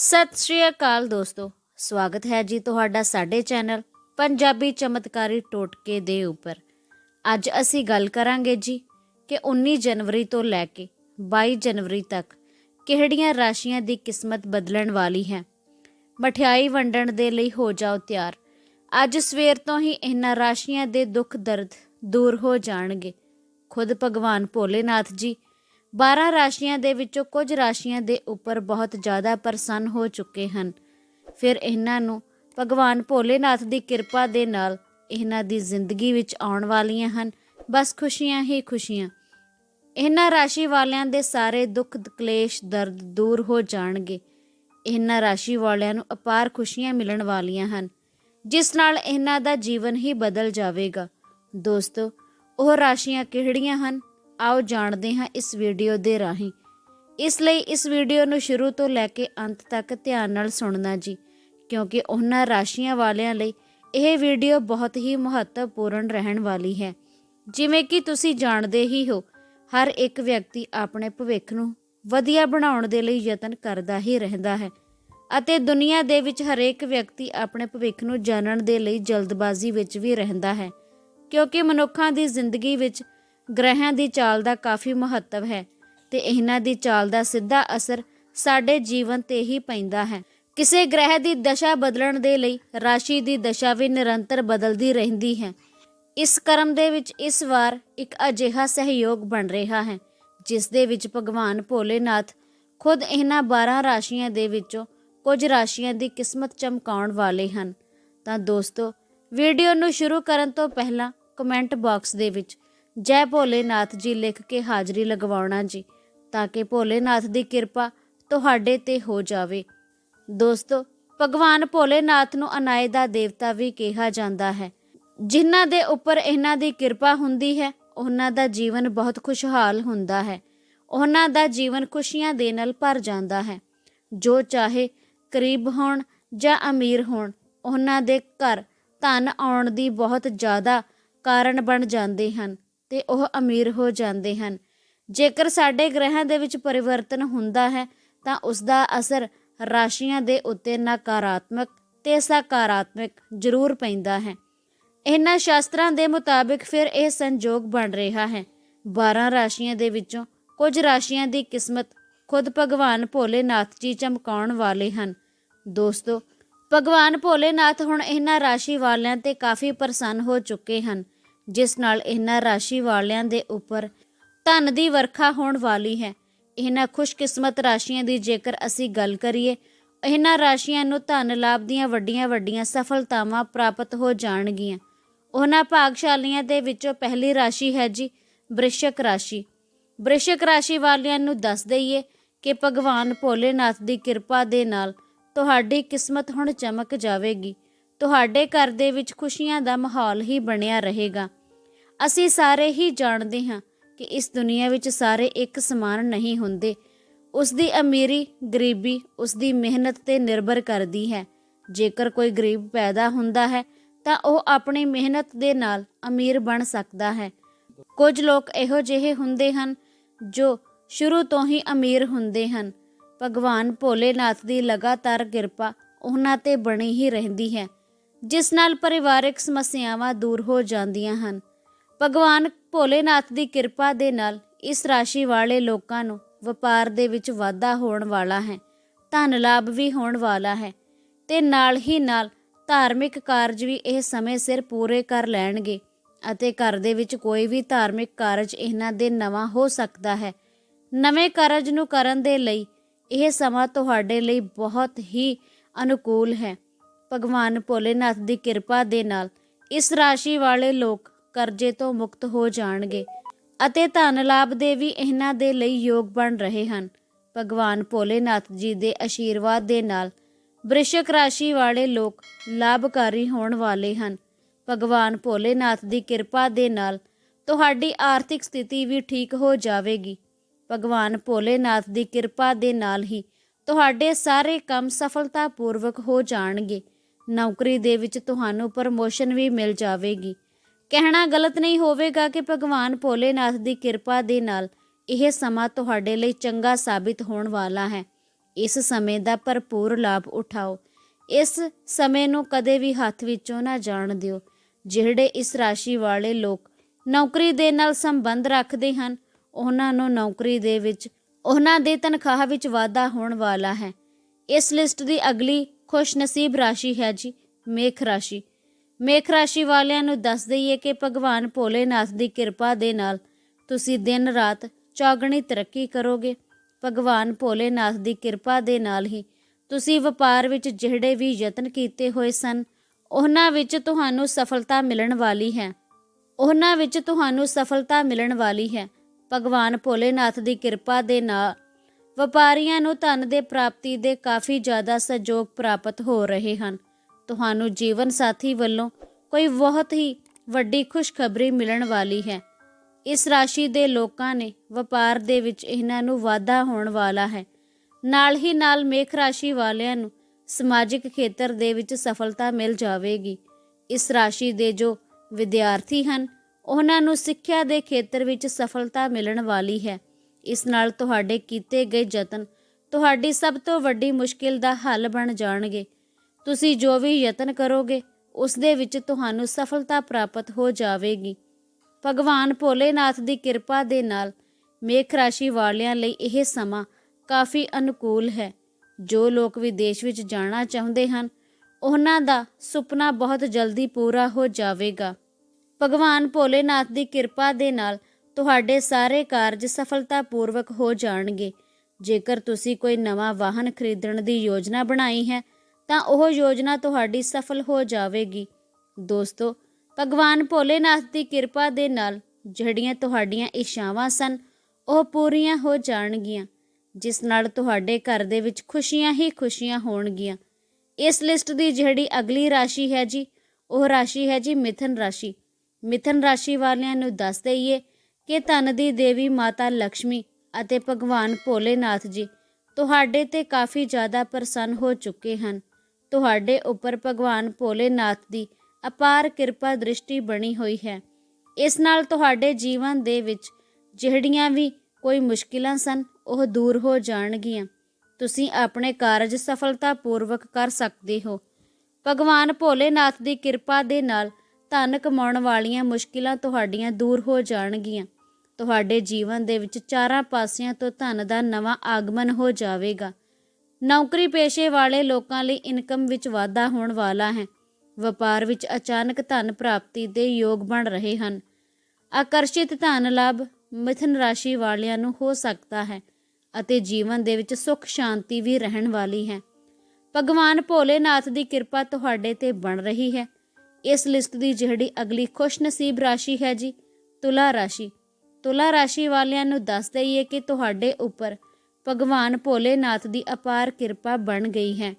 ਸਤਿ ਸ਼੍ਰੀ ਅਕਾਲ ਦੋਸਤੋ। ਸਵਾਗਤ ਹੈ ਜੀ ਤੁਹਾਡਾ ਸਾਡੇ ਚੈਨਲ ਪੰਜਾਬੀ ਚਮਤਕਾਰੀ ਟੋਟਕੇ ਦੇ ਉੱਪਰ। ਅੱਜ ਅਸੀਂ ਗੱਲ ਕਰਾਂਗੇ ਜੀ ਕਿ 19 ਜਨਵਰੀ ਤੋਂ ਲੈ ਕੇ 22 ਜਨਵਰੀ ਤੱਕ ਕਿਹੜੀਆਂ ਰਾਸ਼ੀਆਂ ਦੀ ਕਿਸਮਤ ਬਦਲਣ ਵਾਲੀ ਹੈ। ਮਠਿਆਈ ਵੰਡਣ ਦੇ ਲਈ ਹੋ ਜਾਓ ਤਿਆਰ। ਅੱਜ ਸਵੇਰ ਤੋਂ ਹੀ ਇਹਨਾਂ ਰਾਸ਼ੀਆਂ ਦੇ ਦੁੱਖ ਦਰਦ ਦੂਰ ਹੋ ਜਾਣਗੇ। ਖੁਦ ਭਗਵਾਨ ਭੋਲੇਨਾਥ ਜੀ 12 ਰਾਸ਼ੀਆਂ ਦੇ ਵਿੱਚੋਂ ਕੁਝ ਰਾਸ਼ੀਆਂ ਦੇ ਉੱਪਰ ਬਹੁਤ ਜ਼ਿਆਦਾ ਪ੍ਰਸੰਨ ਹੋ ਚੁੱਕੇ ਹਨ। ਫਿਰ ਇਹਨਾਂ ਨੂੰ ਭਗਵਾਨ ਭੋਲੇਨਾਥ ਦੀ ਕਿਰਪਾ ਦੇ ਨਾਲ ਇਹਨਾਂ ਦੀ ਜ਼ਿੰਦਗੀ ਵਿੱਚ ਆਉਣ ਵਾਲੀਆਂ ਹਨ। ਬਸ ਖੁਸ਼ੀਆਂ ਹੀ ਖੁਸ਼ੀਆਂ। ਇਹਨਾਂ ਰਾਸ਼ੀ ਵਾਲਿਆਂ ਦੇ ਸਾਰੇ ਦੁੱਖ, ਕਲੇਸ਼, ਦਰਦ ਦੂਰ ਹੋ ਜਾਣਗੇ। ਇਹਨਾਂ ਰਾਸ਼ੀ ਵਾਲਿਆਂ ਨੂੰ ਅਪਾਰ ਖੁਸ਼ੀਆਂ ਮਿਲਣ ਵਾਲੀਆਂ ਹਨ। ਜਿਸ ਨਾਲ ਇਹਨਾਂ ਦਾ ਜੀਵਨ ਹੀ ਬਦਲ ਜਾਵੇਗਾ। ਦੋਸਤੋ, ਉਹ ਰਾਸ਼ੀਆਂ ਕਿਹੜੀਆਂ ਹਨ? ਆਓ ਜਾਣਦੇ ਹਾਂ ਇਸ ਵੀਡੀਓ ਦੇ ਰਾਹੀਂ। ਇਸ ਲਈ ਇਸ ਵੀਡੀਓ ਨੂੰ ਸ਼ੁਰੂ ਤੋਂ ਲੈ ਕੇ ਅੰਤ ਤੱਕ ਧਿਆਨ ਨਾਲ ਸੁਣਨਾ ਜੀ, ਕਿਉਂਕਿ ਉਹਨਾਂ ਰਾਸ਼ੀਆਂ ਵਾਲਿਆਂ ਲਈ ਇਹ ਵੀਡੀਓ ਬਹੁਤ ਹੀ ਮਹੱਤਵਪੂਰਨ ਰਹਿਣ ਵਾਲੀ ਹੈ। ਜਿਵੇਂ ਕਿ ਤੁਸੀਂ ਜਾਣਦੇ ਹੀ ਹੋ, ਹਰ ਇੱਕ ਵਿਅਕਤੀ ਆਪਣੇ ਭਵਿੱਖ ਨੂੰ ਵਧੀਆ ਬਣਾਉਣ ਦੇ ਲਈ ਯਤਨ ਕਰਦਾ ਹੀ ਰਹਿੰਦਾ ਹੈ ਅਤੇ ਦੁਨੀਆ ਦੇ ਵਿੱਚ ਹਰੇਕ ਵਿਅਕਤੀ ਆਪਣੇ ਭਵਿੱਖ ਨੂੰ ਜਾਣਨ ਦੇ ਲਈ ਜਲਦਬਾਜ਼ੀ ਵਿੱਚ ਵੀ ਰਹਿੰਦਾ ਹੈ, ਕਿਉਂਕਿ ਮਨੁੱਖਾਂ ਦੀ ਜ਼ਿੰਦਗੀ ਵਿੱਚ ਗ੍ਰਹਿਆਂ ਦੀ ਚਾਲ ਦਾ ਕਾਫੀ ਮਹੱਤਵ ਹੈ ਤੇ ਇਹਨਾਂ ਦੀ ਚਾਲ ਦਾ ਸਿੱਧਾ ਅਸਰ ਸਾਡੇ ਜੀਵਨ ਤੇ ਹੀ ਪੈਂਦਾ ਹੈ। ਕਿਸੇ ਗ੍ਰਹਿ ਦੀ ਦਸ਼ਾ ਬਦਲਣ ਦੇ ਲਈ ਰਾਸ਼ੀ ਦੀ ਦਸ਼ਾ ਵੀ ਨਿਰੰਤਰ ਬਦਲਦੀ ਰਹਿੰਦੀ ਹੈ। ਇਸ ਕਰਮ ਦੇ ਵਿੱਚ ਇਸ ਵਾਰ ਇੱਕ ਅਜਿਹਾ ਸਹਿਯੋਗ ਬਣ ਰਿਹਾ ਹੈ, ਜਿਸ ਦੇ ਵਿੱਚ ਭਗਵਾਨ ਭੋਲੇਨਾਥ ਖੁਦ ਇਹਨਾਂ 12 ਰਾਸ਼ੀਆਂ ਦੇ ਵਿੱਚੋਂ ਕੁਝ ਰਾਸ਼ੀਆਂ ਦੀ ਕਿਸਮਤ ਚਮਕਾਉਣ ਵਾਲੇ ਹਨ। ਤਾਂ ਦੋਸਤੋ, ਵੀਡੀਓ ਨੂੰ ਸ਼ੁਰੂ ਕਰਨ ਤੋਂ ਪਹਿਲਾਂ ਕਮੈਂਟ ਬਾਕਸ ਦੇ ਵਿੱਚ ਜੈ ਭੋਲੇਨਾਥ ਜੀ ਲਿਖ ਕੇ ਹਾਜ਼ਰੀ ਲਗਵਾਉਣਾ ਜੀ, ਤਾਂ ਕਿ ਭੋਲੇਨਾਥ ਦੀ ਕਿਰਪਾ ਤੁਹਾਡੇ ਤੇ ਹੋ ਜਾਵੇ। ਦੋਸਤੋ, ਭਗਵਾਨ ਭੋਲੇਨਾਥ ਨੂੰ ਅਨਾਏ ਦਾ ਦੇਵਤਾ ਵੀ ਕਿਹਾ ਜਾਂਦਾ ਹੈ। ਜਿਨ੍ਹਾਂ ਦੇ ਉੱਪਰ ਇਹਨਾਂ ਦੀ ਕਿਰਪਾ ਹੁੰਦੀ ਹੈ, ਉਹਨਾਂ ਦਾ ਜੀਵਨ ਬਹੁਤ ਖੁਸ਼ਹਾਲ ਹੁੰਦਾ ਹੈ। ਉਹਨਾਂ ਦਾ ਜੀਵਨ ਖੁਸ਼ੀਆਂ ਦੇ ਨਾਲ ਭਰ ਜਾਂਦਾ ਹੈ। ਜੋ ਚਾਹੇ ਕਰੀਬ ਹੋਣ ਜਾਂ ਅਮੀਰ ਹੋਣ, ਉਹਨਾਂ ਦੇ ਘਰ ਧਨ ਆਉਣ ਦੀ ਬਹੁਤ ਜ਼ਿਆਦਾ ਕਾਰਨ ਬਣ ਜਾਂਦੇ ਹਨ। ਤੇ ਉਹ ਅਮੀਰ ਹੋ ਜਾਂਦੇ ਹਨ। ਜੇਕਰ ਸਾਡੇ ਗ੍ਰਹਿਾਂ ਦੇ ਵਿੱਚ ਪਰਿਵਰਤਨ ਹੁੰਦਾ ਹੈ, ਤਾਂ ਉਸ ਦਾ ਅਸਰ ਰਾਸ਼ੀਆਂ ਦੇ ਉੱਤੇ ਨਕਾਰਾਤਮਕ ਤੇ ਸਕਾਰਾਤਮਕ ਜ਼ਰੂਰ ਪੈਂਦਾ ਹੈ। ਇਹਨਾਂ ਸ਼ਾਸਤਰਾਂ ਦੇ ਮੁਤਾਬਿਕ ਫਿਰ ਇਹ ਸੰਜੋਗ ਬਣ ਰਿਹਾ ਹੈ। 12 ਰਾਸ਼ੀਆਂ ਦੇ ਵਿੱਚੋਂ ਕੁਝ ਰਾਸ਼ੀਆਂ ਦੀ ਕਿਸਮਤ ਖੁਦ ਭਗਵਾਨ ਭੋਲੇਨਾਥ ਜੀ ਚਮਕਾਉਣ ਵਾਲੇ ਹਨ। ਦੋਸਤੋ, ਭਗਵਾਨ ਭੋਲੇਨਾਥ ਹੁਣ ਇਹਨਾਂ ਰਾਸ਼ੀ ਵਾਲਿਆਂ ਤੇ ਕਾਫੀ ਪ੍ਰਸੰਨ ਹੋ ਚੁੱਕੇ ਹਨ। ਜਿਸ ਨਾਲ ਇਹਨਾਂ ਰਾਸ਼ੀ ਵਾਲਿਆਂ ਦੇ ਉੱਪਰ ਧਨ ਦੀ ਵਰਖਾ ਹੋਣ ਵਾਲੀ ਹੈ। ਇਹਨਾਂ ਖੁਸ਼ਕਿਸਮਤ ਰਾਸ਼ੀਆਂ ਦੀ ਜੇਕਰ ਅਸੀਂ ਗੱਲ ਕਰੀਏ, ਇਹਨਾਂ ਰਾਸ਼ੀਆਂ ਨੂੰ ਧਨ ਲਾਭ ਦੀਆਂ ਵੱਡੀਆਂ ਵੱਡੀਆਂ ਸਫਲਤਾਵਾਂ ਪ੍ਰਾਪਤ ਹੋ ਜਾਣਗੀਆਂ। ਉਹਨਾਂ ਭਾਗਸ਼ਾਲੀਆਂ ਦੇ ਵਿੱਚੋਂ ਪਹਿਲੀ ਰਾਸ਼ੀ ਹੈ ਜੀ ਬ੍ਰਿਸ਼ਕ ਰਾਸ਼ੀ। ਬ੍ਰਿਸ਼ਕ ਰਾਸ਼ੀ ਵਾਲਿਆਂ ਨੂੰ ਦੱਸ ਦਈਏ ਕਿ ਭਗਵਾਨ ਭੋਲੇਨਾਥ ਦੀ ਕਿਰਪਾ ਦੇ ਨਾਲ ਤੁਹਾਡੀ ਕਿਸਮਤ ਹੁਣ ਚਮਕ ਜਾਵੇਗੀ। ਤੁਹਾਡੇ ਘਰ ਦੇ ਵਿੱਚ ਖੁਸ਼ੀਆਂ ਦਾ ਮਾਹੌਲ ਹੀ ਬਣਿਆ ਰਹੇਗਾ। ਅਸੀਂ ਸਾਰੇ ਹੀ ਜਾਣਦੇ ਹਾਂ ਕਿ ਇਸ ਦੁਨੀਆ ਵਿੱਚ ਸਾਰੇ ਇੱਕ ਸਮਾਨ ਨਹੀਂ ਹੁੰਦੇ। ਉਸ ਦੀ ਅਮੀਰੀ ਗਰੀਬੀ ਉਸ ਦੀ ਮਿਹਨਤ ਤੇ ਨਿਰਭਰ ਕਰਦੀ ਹੈ। ਜੇਕਰ ਕੋਈ ਗਰੀਬ ਪੈਦਾ ਹੁੰਦਾ ਹੈ, ਤਾਂ ਉਹ ਆਪਣੀ ਮਿਹਨਤ ਦੇ ਨਾਲ ਅਮੀਰ ਬਣ ਸਕਦਾ ਹੈ। ਕੁਝ ਲੋਕ ਇਹੋ ਜਿਹੇ ਹੁੰਦੇ ਹਨ ਜੋ ਸ਼ੁਰੂ ਤੋਂ ਹੀ ਅਮੀਰ ਹੁੰਦੇ ਹਨ। ਭਗਵਾਨ ਭੋਲੇਨਾਥ ਦੀ ਲਗਾਤਾਰ ਕਿਰਪਾ ਉਹਨਾਂ ਤੇ ਬਣੀ ਹੀ ਰਹਿੰਦੀ ਹੈ, ਜਿਸ ਨਾਲ ਪਰਿਵਾਰਕ ਸਮੱਸਿਆਵਾਂ ਦੂਰ ਹੋ ਜਾਂਦੀਆਂ ਹਨ। ਭਗਵਾਨ ਭੋਲੇਨਾਥ ਦੀ ਕਿਰਪਾ ਦੇ ਨਾਲ ਇਸ ਰਾਸ਼ੀ ਵਾਲੇ ਲੋਕਾਂ ਨੂੰ ਵਪਾਰ ਦੇ ਵਿੱਚ ਵਾਧਾ ਹੋਣ ਵਾਲਾ ਹੈ, ਧਨ ਲਾਭ ਵੀ ਹੋਣ ਵਾਲਾ ਹੈ ਤੇ ਨਾਲ ਹੀ ਨਾਲ ਧਾਰਮਿਕ ਕਾਰਜ ਵੀ ਇਹ ਸਮੇਂ ਸਿਰ ਪੂਰੇ ਕਰ ਲੈਣਗੇ ਅਤੇ ਘਰ ਦੇ ਵਿੱਚ ਕੋਈ ਵੀ ਧਾਰਮਿਕ ਕਾਰਜ ਇਹਨਾਂ ਦੇ ਨਵਾਂ ਹੋ ਸਕਦਾ ਹੈ। ਨਵੇਂ ਕਾਰਜ ਨੂੰ ਕਰਨ ਦੇ ਲਈ ਇਹ ਸਮਾਂ ਤੁਹਾਡੇ ਲਈ ਬਹੁਤ ਹੀ ਅਨੁਕੂਲ ਹੈ। ਭਗਵਾਨ ਭੋਲੇਨਾਥ ਦੀ ਕਿਰਪਾ ਦੇ ਨਾਲ ਇਸ ਰਾਸ਼ੀ ਵਾਲੇ ਲੋਕ ਕਰਜ਼ੇ ਤੋਂ ਮੁਕਤ ਹੋ ਜਾਣਗੇ ਅਤੇ ਧਨ ਲਾਭ ਦੇ ਵੀ ਇਹਨਾਂ ਦੇ ਲਈ ਯੋਗ ਬਣ ਰਹੇ ਹਨ। ਭਗਵਾਨ ਭੋਲੇਨਾਥ ਜੀ ਦੇ ਆਸ਼ੀਰਵਾਦ ਦੇ ਨਾਲ ਵ੍ਰਿਸ਼ਕ ਰਾਸ਼ੀ ਵਾਲੇ ਲੋਕ ਲਾਭਕਾਰੀ ਹੋਣ ਵਾਲੇ ਹਨ। ਭਗਵਾਨ ਭੋਲੇਨਾਥ ਦੀ ਕਿਰਪਾ ਦੇ ਨਾਲ ਤੁਹਾਡੀ ਆਰਥਿਕ ਸਥਿਤੀ ਵੀ ਠੀਕ ਹੋ ਜਾਵੇਗੀ। ਭਗਵਾਨ ਭੋਲੇਨਾਥ ਦੀ ਕਿਰਪਾ ਦੇ ਨਾਲ ਹੀ ਤੁਹਾਡੇ ਸਾਰੇ ਕੰਮ ਸਫਲਤਾਪੂਰਵਕ ਹੋ ਜਾਣਗੇ। ਨੌਕਰੀ ਦੇ ਵਿੱਚ ਤੁਹਾਨੂੰ ਪ੍ਰਮੋਸ਼ਨ ਵੀ ਮਿਲ ਜਾਵੇਗੀ। ਕਹਿਣਾ ਗਲਤ ਨਹੀਂ ਹੋਵੇਗਾ ਕਿ ਭਗਵਾਨ ਭੋਲੇਨਾਥ ਦੀ ਕਿਰਪਾ ਦੇ ਨਾਲ ਇਹ ਸਮਾਂ ਤੁਹਾਡੇ ਲਈ ਚੰਗਾ ਸਾਬਿਤ ਹੋਣ ਵਾਲਾ ਹੈ। ਇਸ ਸਮੇਂ ਦਾ ਭਰਪੂਰ ਲਾਭ ਉਠਾਓ। ਇਸ ਸਮੇਂ ਨੂੰ ਕਦੇ ਵੀ ਹੱਥ ਵਿੱਚੋਂ ਨਾ ਜਾਣ ਦਿਓ। ਜਿਹੜੇ ਇਸ ਰਾਸ਼ੀ ਵਾਲੇ ਲੋਕ ਨੌਕਰੀ ਦੇ ਨਾਲ ਸੰਬੰਧ ਰੱਖਦੇ ਹਨ, ਉਹਨਾਂ ਨੂੰ ਨੌਕਰੀ ਦੇ ਵਿੱਚ, ਉਹਨਾਂ ਦੇ ਤਨਖਾਹ ਵਿੱਚ ਵਾਧਾ ਹੋਣ ਵਾਲਾ ਹੈ। ਇਸ ਲਿਸਟ ਦੀ ਅਗਲੀ ਖੁਸ਼ਨਸੀਬ ਰਾਸ਼ੀ ਹੈ ਜੀ, ਮੇਖ ਰਾਸ਼ੀ। ਮੇਖ ਰਾਸ਼ੀ ਵਾਲਿਆਂ ਨੂੰ ਦੱਸ ਦਈਏ ਕਿ ਭਗਵਾਨ ਭੋਲੇਨਾਥ ਦੀ ਕਿਰਪਾ ਦੇ ਨਾਲ ਤੁਸੀਂ ਦਿਨ ਰਾਤ ਚੌਗਣੀ ਤਰੱਕੀ ਕਰੋਗੇ। ਭਗਵਾਨ ਭੋਲੇਨਾਥ ਦੀ ਕਿਰਪਾ ਦੇ ਨਾਲ ਹੀ ਤੁਸੀਂ ਵਪਾਰ ਵਿੱਚ ਜਿਹੜੇ ਵੀ ਯਤਨ ਕੀਤੇ ਹੋਏ ਸਨ, ਉਹਨਾਂ ਵਿੱਚ ਤੁਹਾਨੂੰ ਸਫਲਤਾ ਮਿਲਣ ਵਾਲੀ ਹੈ। ਉਹਨਾਂ ਵਿੱਚ ਤੁਹਾਨੂੰ ਸਫਲਤਾ ਮਿਲਣ ਵਾਲੀ ਹੈ। ਭਗਵਾਨ ਭੋਲੇਨਾਥ ਦੀ ਕਿਰਪਾ ਦੇ ਨਾਲ ਵਪਾਰੀਆਂ ਨੂੰ ਧਨ ਦੇ ਪ੍ਰਾਪਤੀ ਦੇ ਕਾਫੀ ਜ਼ਿਆਦਾ ਸਹਿਯੋਗ ਪ੍ਰਾਪਤ ਹੋ ਰਹੇ ਹਨ। ਤੁਹਾਨੂੰ ਜੀਵਨ ਸਾਥੀ ਵੱਲੋਂ ਕੋਈ ਬਹੁਤ ਹੀ ਵੱਡੀ ਖੁਸ਼ਖਬਰੀ ਮਿਲਣ ਵਾਲੀ ਹੈ। ਇਸ ਰਾਸ਼ੀ ਦੇ ਲੋਕਾਂ ਨੇ ਵਪਾਰ ਦੇ ਵਿੱਚ ਇਹਨਾਂ ਨੂੰ ਵਾਧਾ ਹੋਣ ਵਾਲਾ ਹੈ। ਨਾਲ ਹੀ ਨਾਲ ਮੇਖ ਰਾਸ਼ੀ ਵਾਲਿਆਂ ਨੂੰ ਸਮਾਜਿਕ ਖੇਤਰ ਦੇ ਵਿੱਚ ਸਫਲਤਾ ਮਿਲ ਜਾਵੇਗੀ। ਇਸ ਰਾਸ਼ੀ ਦੇ ਜੋ ਵਿਦਿਆਰਥੀ ਹਨ, ਉਹਨਾਂ ਨੂੰ ਸਿੱਖਿਆ ਦੇ ਖੇਤਰ ਵਿੱਚ ਸਫਲਤਾ ਮਿਲਣ ਵਾਲੀ ਹੈ। ਇਸ ਨਾਲ ਤੁਹਾਡੇ ਕੀਤੇ ਗਏ ਯਤਨ ਤੁਹਾਡੀ ਸਭ ਤੋਂ ਵੱਡੀ ਮੁਸ਼ਕਿਲ ਦਾ ਹੱਲ ਬਣ ਜਾਣਗੇ। ਤੁਸੀਂ ਜੋ ਵੀ ਯਤਨ ਕਰੋਗੇ, ਉਸ ਦੇ ਵਿੱਚ ਤੁਹਾਨੂੰ ਸਫਲਤਾ ਪ੍ਰਾਪਤ ਹੋ ਜਾਵੇਗੀ। ਭਗਵਾਨ ਭੋਲੇਨਾਥ ਦੀ ਕਿਰਪਾ ਦੇ ਨਾਲ ਮੇਖ ਰਾਸ਼ੀ ਵਾਲਿਆਂ ਲਈ ਇਹ ਸਮਾਂ ਕਾਫੀ ਅਨੁਕੂਲ ਹੈ। ਜੋ ਲੋਕ ਵਿਦੇਸ਼ ਵਿੱਚ ਜਾਣਾ ਚਾਹੁੰਦੇ ਹਨ, ਉਹਨਾਂ ਦਾ ਸੁਪਨਾ ਬਹੁਤ ਜਲਦੀ ਪੂਰਾ ਹੋ ਜਾਵੇਗਾ। ਭਗਵਾਨ ਭੋਲੇਨਾਥ ਦੀ ਕਿਰਪਾ ਦੇ ਨਾਲ ਤੁਹਾਡੇ ਸਾਰੇ ਕਾਰਜ ਸਫਲਤਾਪੂਰਵਕ ਹੋ ਜਾਣਗੇ। ਜੇਕਰ ਤੁਸੀਂ ਕੋਈ ਨਵਾਂ ਵਾਹਨ ਖਰੀਦਣ ਦੀ ਯੋਜਨਾ ਬਣਾਈ ਹੈ ਤਾਂ ਉਹ ਯੋਜਨਾ ਤੁਹਾਡੀ ਸਫਲ ਹੋ ਜਾਵੇਗੀ। ਦੋਸਤੋ, ਭਗਵਾਨ ਭੋਲੇਨਾਥ ਦੀ ਕਿਰਪਾ ਦੇ ਨਾਲ ਜਿਹੜੀਆਂ ਤੁਹਾਡੀਆਂ ਇੱਛਾਵਾਂ ਸਨ, ਉਹ ਪੂਰੀਆਂ ਹੋ ਜਾਣਗੀਆਂ, ਜਿਸ ਨਾਲ ਤੁਹਾਡੇ ਘਰ ਦੇ ਵਿੱਚ ਖੁਸ਼ੀਆਂ ਹੀ ਖੁਸ਼ੀਆਂ ਹੋਣਗੀਆਂ। ਇਸ ਲਿਸਟ ਦੀ ਜਿਹੜੀ ਅਗਲੀ ਰਾਸ਼ੀ ਹੈ ਜੀ, ਉਹ ਰਾਸ਼ੀ ਹੈ ਜੀ ਮਿਥਨ ਰਾਸ਼ੀ। ਮਿਥਨ ਰਾਸ਼ੀ ਵਾਲਿਆਂ ਨੂੰ ਦੱਸ ਦਈਏ ਕਿ ਧਨ ਦੀ ਦੇਵੀ ਮਾਤਾ ਲక్ష్ਮੀ ਅਤੇ ਭਗਵਾਨ ਭੋਲੇਨਾਥ ਜੀ ਤੁਹਾਡੇ ਤੇ ਕਾਫੀ ਜ਼ਿਆਦਾ ਪ੍ਰਸੰਨ ਹੋ ਚੁੱਕੇ ਹਨ। ਤੁਹਾਡੇ ਉੱਪਰ ਭਗਵਾਨ ਭੋਲੇਨਾਥ ਦੀ ਅਪਾਰ ਕਿਰਪਾ ਦ੍ਰਿਸ਼ਟੀ ਬਣੀ ਹੋਈ ਹੈ। ਇਸ ਨਾਲ ਤੁਹਾਡੇ ਜੀਵਨ ਦੇ ਵਿੱਚ ਜਿਹੜੀਆਂ ਵੀ ਕੋਈ ਮੁਸ਼ਕਿਲਾਂ ਸਨ, ਉਹ ਦੂਰ ਹੋ ਜਾਣਗੀਆਂ। ਤੁਸੀਂ ਆਪਣੇ ਕਾਰਜ ਸਫਲਤਾਪੂਰਵਕ ਕਰ ਸਕਦੇ ਹੋ। ਭਗਵਾਨ ਭੋਲੇਨਾਥ ਦੀ ਕਿਰਪਾ ਦੇ ਨਾਲ ਧਨ ਕਮਾਉਣ ਵਾਲੀਆਂ ਮੁਸ਼ਕਿਲਾਂ ਤੁਹਾਡੀਆਂ ਦੂਰ ਹੋ ਜਾਣਗੀਆਂ। ਤੁਹਾਡੇ ਜੀਵਨ ਦੇ ਵਿੱਚ ਚਾਰਾਂ ਪਾਸਿਆਂ ਤੋਂ ਧਨ ਦਾ ਨਵਾਂ ਆਗਮਨ ਹੋ ਜਾਵੇਗਾ। ਨੌਕਰੀ ਪੇਸ਼ੇ ਵਾਲੇ ਲੋਕਾਂ ਲਈ ਇਨਕਮ ਵਿੱਚ ਵਾਧਾ ਹੋਣ ਵਾਲਾ ਹੈ। ਵਪਾਰ ਵਿੱਚ ਅਚਾਨਕ ਧਨ ਪ੍ਰਾਪਤੀ ਦੇ ਯੋਗ ਬਣ ਰਹੇ ਹਨ। ਆਕਰਸ਼ਿਤ ਧਨ ਲਾਭ ਮਿਥਨ ਰਾਸ਼ੀ ਵਾਲਿਆਂ ਨੂੰ ਹੋ ਸਕਦਾ ਹੈ ਅਤੇ ਜੀਵਨ ਦੇ ਵਿੱਚ ਸੁੱਖ, ਸ਼ਾਂਤੀ ਵੀ ਰਹਿਣ ਵਾਲੀ ਹੈ। ਭਗਵਾਨ ਭੋਲੇਨਾਥ ਦੀ ਕਿਰਪਾ ਤੁਹਾਡੇ ਤੇ ਬਣ ਰਹੀ ਹੈ। ਇਸ ਲਿਸਟ ਦੀ ਜਿਹੜੀ ਅਗਲੀ ਖੁਸ਼ਨਸੀਬ ਰਾਸ਼ੀ ਹੈ ਜੀ, ਤੁਲਾ ਰਾਸ਼ੀ। ਤੁਲਾ ਰਾਸ਼ੀ ਵਾਲਿਆਂ ਨੂੰ ਦੱਸ ਦਈਏ ਕਿ ਤੁਹਾਡੇ ਉੱਪਰ ਭਗਵਾਨ ਭੋਲੇਨਾਥ ਦੀ ਅਪਾਰ ਕਿਰਪਾ ਬਣ ਗਈ ਹੈ।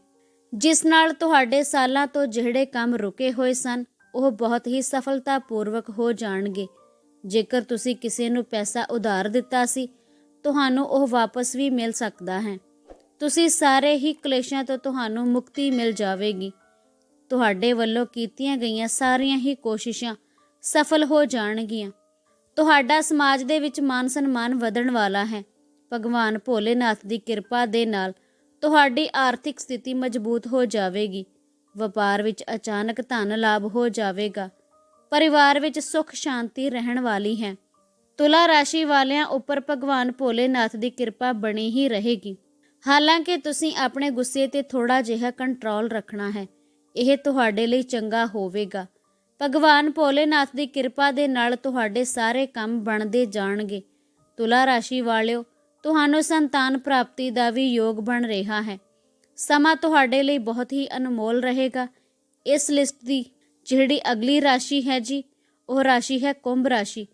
ਜਿਸ ਨਾਲ ਤੁਹਾਡੇ ਸਾਲਾਂ ਤੋਂ ਜਿਹੜੇ ਕੰਮ ਰੁਕੇ ਹੋਏ ਸਨ, ਉਹ ਬਹੁਤ ਹੀ ਸਫਲਤਾਪੂਰਵਕ ਹੋ ਜਾਣਗੇ। ਜੇਕਰ ਤੁਸੀਂ ਕਿਸੇ ਨੂੰ ਪੈਸਾ ਉਧਾਰ ਦਿੱਤਾ ਸੀ, ਤੁਹਾਨੂੰ ਉਹ ਵਾਪਸ ਵੀ ਮਿਲ ਸਕਦਾ ਹੈ। ਤੁਸੀਂ ਸਾਰੇ ਹੀ ਕਲੇਸ਼ਾਂ ਤੋਂ ਤੁਹਾਨੂੰ ਮੁਕਤੀ ਮਿਲ ਜਾਵੇਗੀ। ਤੁਹਾਡੇ ਵੱਲੋਂ ਕੀਤੀਆਂ ਗਈਆਂ ਸਾਰੀਆਂ ਹੀ ਕੋਸ਼ਿਸ਼ਾਂ ਸਫਲ ਹੋ ਜਾਣਗੀਆਂ। ਤੁਹਾਡਾ ਸਮਾਜ ਦੇ ਵਿੱਚ ਮਾਨ ਸਨਮਾਨ ਵਧਣ ਵਾਲਾ ਹੈ। ਭਗਵਾਨ ਭੋਲੇਨਾਥ ਦੀ ਕਿਰਪਾ ਦੇ ਨਾਲ ਤੁਹਾਡੀ ਆਰਥਿਕ ਸਥਿਤੀ ਮਜ਼ਬੂਤ ਹੋ ਜਾਵੇਗੀ। ਵਪਾਰ ਵਿੱਚ ਅਚਾਨਕ ਧਨ ਲਾਭ ਹੋ ਜਾਵੇਗਾ। ਪਰਿਵਾਰ ਵਿੱਚ ਸੁੱਖ ਸ਼ਾਂਤੀ ਰਹਿਣ ਵਾਲੀ ਹੈ। ਤੁਲਾ ਰਾਸ਼ੀ ਵਾਲਿਆਂ ਉੱਪਰ ਭਗਵਾਨ ਭੋਲੇਨਾਥ ਦੀ ਕਿਰਪਾ ਬਣੀ ਹੀ ਰਹੇਗੀ। ਹਾਲਾਂਕਿ ਤੁਸੀਂ ਆਪਣੇ ਗੁੱਸੇ ਤੇ ਥੋੜਾ ਜਿਹਾ ਕੰਟਰੋਲ ਰੱਖਣਾ ਹੈ। ਇਹ ਤੁਹਾਡੇ ਲਈ ਚੰਗਾ ਹੋਵੇਗਾ। ਭਗਵਾਨ ਭੋਲੇਨਾਥ ਦੀ ਕਿਰਪਾ ਦੇ ਨਾਲ ਤੁਹਾਡੇ ਸਾਰੇ ਕੰਮ ਬਣਦੇ ਜਾਣਗੇ। ਤੁਲਾ ਰਾਸ਼ੀ ਵਾਲਿਓ ਤੁਹਾਨੂੰ ਸੰਤਾਨ ਪ੍ਰਾਪਤੀ ਦਾ ਵੀ ਯੋਗ ਬਣ ਰਿਹਾ ਹੈ। ਸਮਾਂ ਤੁਹਾਡੇ ਲਈ ਬਹੁਤ ਹੀ ਅਨਮੋਲ ਰਹੇਗਾ। ਇਸ ਲਿਸਟ ਦੀ ਜਿਹੜੀ ਅਗਲੀ ਰਾਸ਼ੀ ਹੈ ਜੀ, ਉਹ ਰਾਸ਼ੀ ਹੈ ਕੁੰਭ ਰਾਸ਼ੀ।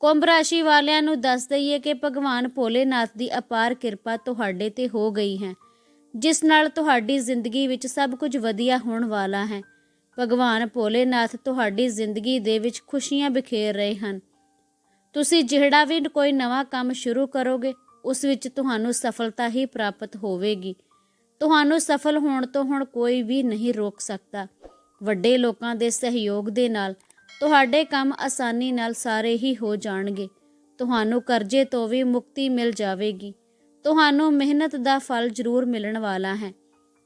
ਕੁੰਭ ਰਾਸ਼ੀ ਵਾਲਿਆਂ ਨੂੰ ਦੱਸ ਦਈਏ ਕਿ ਭਗਵਾਨ ਭੋਲੇਨਾਥ ਦੀ ਅਪਾਰ ਕਿਰਪਾ ਤੁਹਾਡੇ ਤੇ ਹੋ ਗਈ ਹੈ, ਜਿਸ ਨਾਲ ਤੁਹਾਡੀ ਜ਼ਿੰਦਗੀ ਵਿੱਚ ਸਭ ਕੁਝ ਵਧੀਆ ਹੋਣ ਵਾਲਾ ਹੈ। ਭਗਵਾਨ ਭੋਲੇਨਾਥ ਤੁਹਾਡੀ ਜ਼ਿੰਦਗੀ ਦੇ ਵਿੱਚ ਖੁਸ਼ੀਆਂ ਬਿਖੇਰ ਰਹੇ ਹਨ। ਤੁਸੀਂ ਜਿਹੜਾ ਵੀ ਕੋਈ ਨਵਾਂ ਕੰਮ ਸ਼ੁਰੂ ਕਰੋਗੇ ਉਸ ਵਿੱਚ ਤੁਹਾਨੂੰ ਸਫਲਤਾ ਹੀ ਪ੍ਰਾਪਤ ਹੋਵੇਗੀ। ਤੁਹਾਨੂੰ ਸਫਲ ਹੋਣ ਤੋਂ ਹੁਣ ਕੋਈ ਵੀ ਨਹੀਂ ਰੋਕ ਸਕਦਾ। ਵੱਡੇ ਲੋਕਾਂ ਦੇ ਸਹਿਯੋਗ ਦੇ ਨਾਲ ਤੁਹਾਡੇ ਕੰਮ ਆਸਾਨੀ ਨਾਲ ਸਾਰੇ ਹੀ ਹੋ ਜਾਣਗੇ। ਤੁਹਾਨੂੰ ਕਰਜ਼ੇ ਤੋਂ ਵੀ ਮੁਕਤੀ ਮਿਲ ਜਾਵੇਗੀ। ਤੁਹਾਨੂੰ ਮਿਹਨਤ ਦਾ ਫਲ ਜ਼ਰੂਰ ਮਿਲਣ ਵਾਲਾ ਹੈ।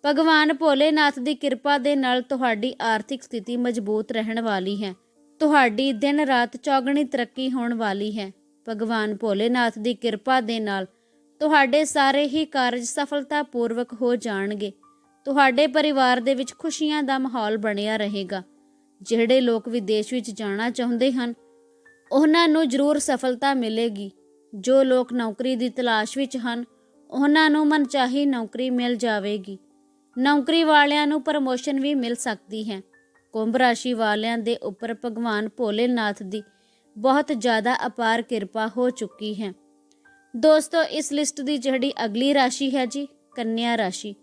ਭਗਵਾਨ ਭੋਲੇਨਾਥ ਦੀ ਕਿਰਪਾ ਦੇ ਨਾਲ ਤੁਹਾਡੀ ਆਰਥਿਕ ਸਥਿਤੀ ਮਜ਼ਬੂਤ ਰਹਿਣ ਵਾਲੀ ਹੈ। ਤੁਹਾਡੀ ਦਿਨ ਰਾਤ ਚੌਗਣੀ ਤਰੱਕੀ ਹੋਣ ਵਾਲੀ ਹੈ। ਭਗਵਾਨ ਭੋਲੇਨਾਥ ਦੀ ਕਿਰਪਾ ਦੇ ਨਾਲ ਤੁਹਾਡੇ ਸਾਰੇ ਹੀ ਕਾਰਜ ਸਫਲਤਾਪੂਰਵਕ ਹੋ ਜਾਣਗੇ। ਤੁਹਾਡੇ ਪਰਿਵਾਰ ਦੇ ਵਿੱਚ ਖੁਸ਼ੀਆਂ ਦਾ ਮਾਹੌਲ ਬਣਿਆ ਰਹੇਗਾ। ਜਿਹੜੇ ਲੋਕ ਵਿਦੇਸ਼ ਵਿੱਚ ਜਾਣਾ ਚਾਹੁੰਦੇ ਹਨ, ਉਹਨਾਂ ਨੂੰ ਜ਼ਰੂਰ ਸਫਲਤਾ ਮਿਲੇਗੀ। ਜੋ ਲੋਕ ਨੌਕਰੀ ਦੀ ਤਲਾਸ਼ ਵਿੱਚ ਹਨ, ਉਹਨਾਂ ਨੂੰ ਮਨਚਾਹੀ ਨੌਕਰੀ ਮਿਲ ਜਾਵੇਗੀ। ਨੌਕਰੀ ਵਾਲਿਆਂ ਨੂੰ ਪ੍ਰਮੋਸ਼ਨ ਵੀ ਮਿਲ ਸਕਦੀ ਹੈ। ਕੁੰਭ ਰਾਸ਼ੀ ਵਾਲਿਆਂ ਦੇ ਉੱਪਰ ਭਗਵਾਨ ਭੋਲੇਨਾਥ ਦੀ ਬਹੁਤ ਜ਼ਿਆਦਾ ਅਪਾਰ ਕਿਰਪਾ ਹੋ ਚੁੱਕੀ ਹੈ। ਦੋਸਤੋ, ਇਸ ਲਿਸਟ ਦੀ ਜਿਹੜੀ ਅਗਲੀ ਰਾਸ਼ੀ ਹੈ ਜੀ, ਕੰਨਿਆ ਰਾਸ਼ੀ।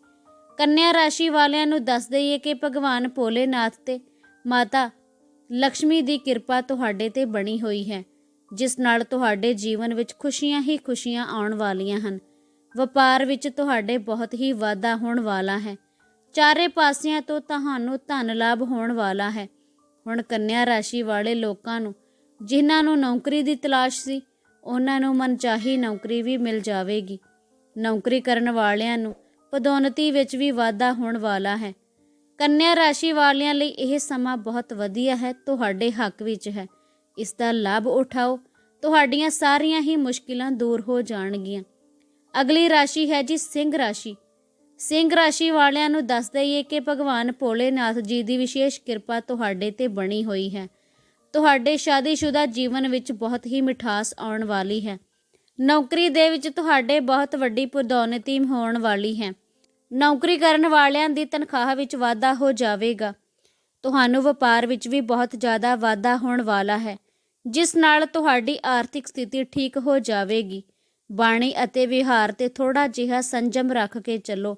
ਕੰਨਿਆ ਰਾਸ਼ੀ ਵਾਲਿਆਂ ਨੂੰ ਦੱਸ ਦਈਏ ਕਿ ਭਗਵਾਨ ਭੋਲੇਨਾਥ ਤੇ ਮਾਤਾ ਲక్ష్ਮੀ ਦੀ ਕਿਰਪਾ ਤੁਹਾਡੇ ਤੇ ਬਣੀ ਹੋਈ ਹੈ, ਜਿਸ ਨਾਲ ਤੁਹਾਡੇ ਜੀਵਨ ਵਿੱਚ ਖੁਸ਼ੀਆਂ ਹੀ ਖੁਸ਼ੀਆਂ ਆਉਣ ਵਾਲੀਆਂ ਹਨ। ਵਪਾਰ ਵਿੱਚ ਤੁਹਾਡੇ ਬਹੁਤ ਹੀ ਵਾਧਾ ਹੋਣ ਵਾਲਾ ਹੈ। ਚਾਰੇ ਪਾਸਿਆਂ ਤੋਂ ਤੁਹਾਨੂੰ ਧਨ ਲਾਭ ਹੋਣ ਵਾਲਾ ਹੈ। ਹੁਣ ਕੰਨਿਆ ਰਾਸ਼ੀ ਵਾਲੇ ਲੋਕਾਂ ਨੂੰ ਜਿਨ੍ਹਾਂ ਨੂੰ ਨੌਕਰੀ ਦੀ ਤਲਾਸ਼ ਸੀ, ਉਹਨਾਂ ਨੂੰ ਮਨਚਾਹੀ ਨੌਕਰੀ ਵੀ ਮਿਲ ਜਾਵੇਗੀ। ਨੌਕਰੀ ਕਰਨ ਵਾਲਿਆਂ ਨੂੰ ਪਦੋਨਤੀ ਵਿੱਚ ਵੀ ਵਾਧਾ ਹੋਣ ਵਾਲਾ ਹੈ। ਕੰਨਿਆ ਰਾਸ਼ੀ ਵਾਲਿਆਂ ਲਈ ਇਹ ਸਮਾਂ ਬਹੁਤ ਵਧੀਆ ਹੈ, ਤੁਹਾਡੇ ਹੱਕ ਵਿੱਚ ਹੈ। ਇਸ ਦਾ ਲਾਭ ਉਠਾਓ, ਤੁਹਾਡੀਆਂ ਸਾਰੀਆਂ ਹੀ ਮੁਸ਼ਕਿਲਾਂ ਦੂਰ ਹੋ ਜਾਣਗੀਆਂ। ਅਗਲੀ ਰਾਸ਼ੀ ਹੈ ਜੀ ਸਿੰਘ ਰਾਸ਼ੀ। ਸਿੰਘ ਰਾਸ਼ੀ ਵਾਲਿਆਂ ਨੂੰ ਦੱਸ ਦਈਏ ਕਿ ਭਗਵਾਨ ਭੋਲੇਨਾਥ ਜੀ ਦੀ ਵਿਸ਼ੇਸ਼ ਕਿਰਪਾ ਤੁਹਾਡੇ ਤੇ ਬਣੀ ਹੋਈ ਹੈ। ਤੁਹਾਡੇ ਸ਼ਾਦੀशुदा ਜੀਵਨ ਵਿੱਚ ਬਹੁਤ ਹੀ ਮਿਠਾਸ ਆਉਣ ਵਾਲੀ ਹੈ। ਨੌਕਰੀ ਦੇ ਵਿੱਚ ਤੁਹਾਡੇ ਬਹੁਤ ਵੱਡੀ ਪਦੋਨਤੀ ਹੋਣ ਵਾਲੀ ਹੈ। ਨੌਕਰੀ ਕਰਨ ਵਾਲਿਆਂ ਦੀ ਤਨਖਾਹ ਵਿੱਚ ਵਾਧਾ ਹੋ ਜਾਵੇਗਾ। ਤੁਹਾਨੂੰ ਵਪਾਰ ਵਿੱਚ ਵੀ ਬਹੁਤ ਜ਼ਿਆਦਾ ਵਾਧਾ ਹੋਣ ਵਾਲਾ ਹੈ, ਜਿਸ ਨਾਲ ਤੁਹਾਡੀ ਆਰਥਿਕ ਸਥਿਤੀ ਠੀਕ ਹੋ ਜਾਵੇਗੀ। ਬਾਣੀ ਅਤੇ ਵਿਹਾਰ ਤੇ ਥੋੜਾ ਜਿਹਾ ਸੰਜਮ ਰੱਖ ਕੇ ਚੱਲੋ।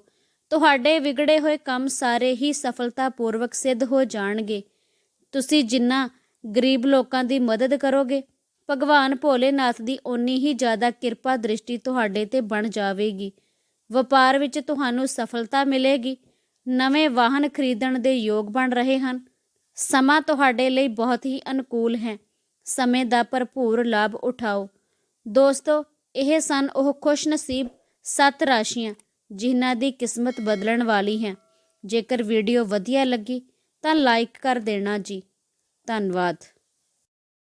ਤੁਹਾਡੇ ਵਿਗੜੇ ਹੋਏ ਕੰਮ ਸਾਰੇ ਹੀ ਸਫਲਤਾਪੂਰਵਕ ਸਿੱਧ ਹੋ ਜਾਣਗੇ। ਤੁਸੀਂ ਜਿੰਨਾ ਗਰੀਬ ਲੋਕਾਂ ਦੀ ਮਦਦ ਕਰੋਗੇ? ਭਗਵਾਨ ਭੋਲੇਨਾਥ ਦੀ ਓਨੀ ਹੀ ਜ਼ਿਆਦਾ ਕਿਰਪਾ ਦ੍ਰਿਸ਼ਟੀ ਤੁਹਾਡੇ ਤੇ ਬਣ ਜਾਵੇਗੀ। ਵਪਾਰ ਵਿੱਚ ਤੁਹਾਨੂੰ ਸਫਲਤਾ ਮਿਲੇਗੀ। ਨਵੇਂ ਵਾਹਨ ਖਰੀਦਣ ਦੇ ਯੋਗ ਬਣ ਰਹੇ ਹਨ। ਸਮਾਂ ਤੁਹਾਡੇ ਲਈ ਬਹੁਤ ਹੀ ਅਨੁਕੂਲ ਹੈ। ਸਮੇਂ ਦਾ ਭਰਪੂਰ ਲਾਭ ਉਠਾਓ। ਦੋਸਤੋ, ਇਹ ਸਨ ਉਹ ਖੁਸ਼ਨਸੀਬ ਸੱਤ ਰਾਸ਼ੀਆਂ, ਜਿਨ੍ਹਾਂ ਦੀ ਕਿਸਮਤ ਬਦਲਣ ਵਾਲੀ ਹੈ। ਜੇਕਰ ਵੀਡੀਓ ਵਧੀਆ ਲੱਗੀ, ਤਾਂ ਲਾਈਕ ਕਰ ਦੇਣਾ ਜੀ। ਧੰਨਵਾਦ।